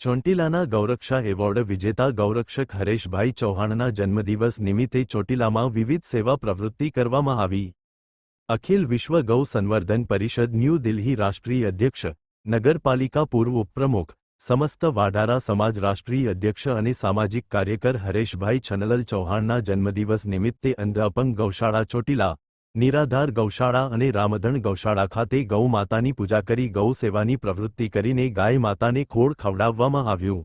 ચોંટીલાના ગૌરક્ષા award વિજેતા ગૌરક્ષક હરેશભાઈ ચૌહાણના જન્મદિવસ નિમિત્તે ચોટીલામાં વિવિધ સેવા પ્રવૃત્તિ કરવામાં આવી. અખિલ વિશ્વ ગૌ સંવર્ધન પરિષદ ન્યૂ દિલ્હી રાષ્ટ્રીય અધ્યક્ષ, નગરપાલિકા પૂર્વ ઉપપ્રમુખ, સમસ્ત વાઢારા સમાજ રાષ્ટ્રીય અધ્યક્ષ અને સામાજિક કાર્યકર હરેશભાઈ છનલલ ચૌહાણના જન્મદિવસ નિમિત્તે અંધ અપંગ ગૌશાળા ચોટીલા નિરાધાર ગૌશાળા અને રામધણ ગૌશાળા ખાતે ગૌ માતાની પૂજા કરી ગૌ સેવાની પ્રવૃત્તિ કરીને ગાય માતાને ખોળ ખવડાવવામાં આવ્યું.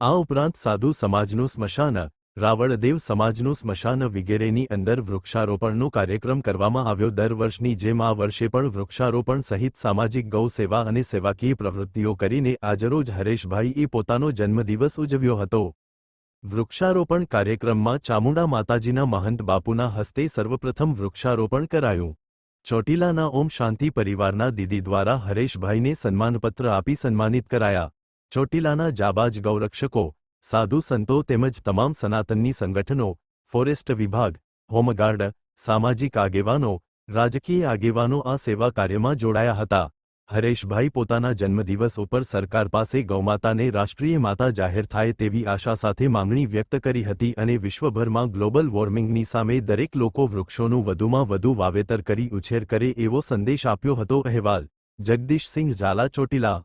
આ ઉપરાંત સાધુ સમાજનું સ્મશાન, રાવળદેવ સમાજનું સ્મશાન વગેરેની અંદર વૃક્ષારોપણનો કાર્યક્રમ કરવામાં આવ્યો. દર વર્ષની જેમ આ વર્ષે પણ વૃક્ષારોપણ સહિત સામાજિક ગૌ સેવા અને સેવાકીય પ્રવૃત્તિઓ કરીને આજરોજ હરેશભાઈએ પોતાનો જન્મદિવસ ઉજવ્યો હતો. વૃક્ષારોપણ કાર્યક્રમમાં ચામુંડા માતાજીના મહંત બાપુના હસ્તે સર્વપ્રથમ વૃક્ષારોપણ કરાયું. ચોટીલાના ઓમ શાંતિ પરિવારના દીદી દ્વારા હરેશભાઈને સન્માનપત્ર આપી સન્માનિત કરાયા. ચોટીલાના જાબાજ ગૌરક્ષકો, સાધુ સંતો તેમજ તમામ સનાતનની સંગઠનો, ફોરેસ્ટ વિભાગ, હોમગાર્ડ, સામાજિક આગેવાનો, રાજકીય આગેવાનો આ સેવા કાર્યમાં જોડાયા હતા. હરેશભાઈ પોતાના જન્મદિવસ ઉપર સરકાર પાસે ગૌમાતાને રાષ્ટ્રીય માતા જાહેર થાય તેવી આશા સાથે માંગણી વ્યક્ત કરી હતી અને વિશ્વભરમાં ગ્લોબલ વોર્મિંગની સામે દરેક લોકો વૃક્ષોનું વધુમાં વધુ વાવેતર કરી ઉછેર કરે એવો સંદેશ આપ્યો હતો. અહેવાલ જગદીશસિંહ ઝાલા ચોટીલા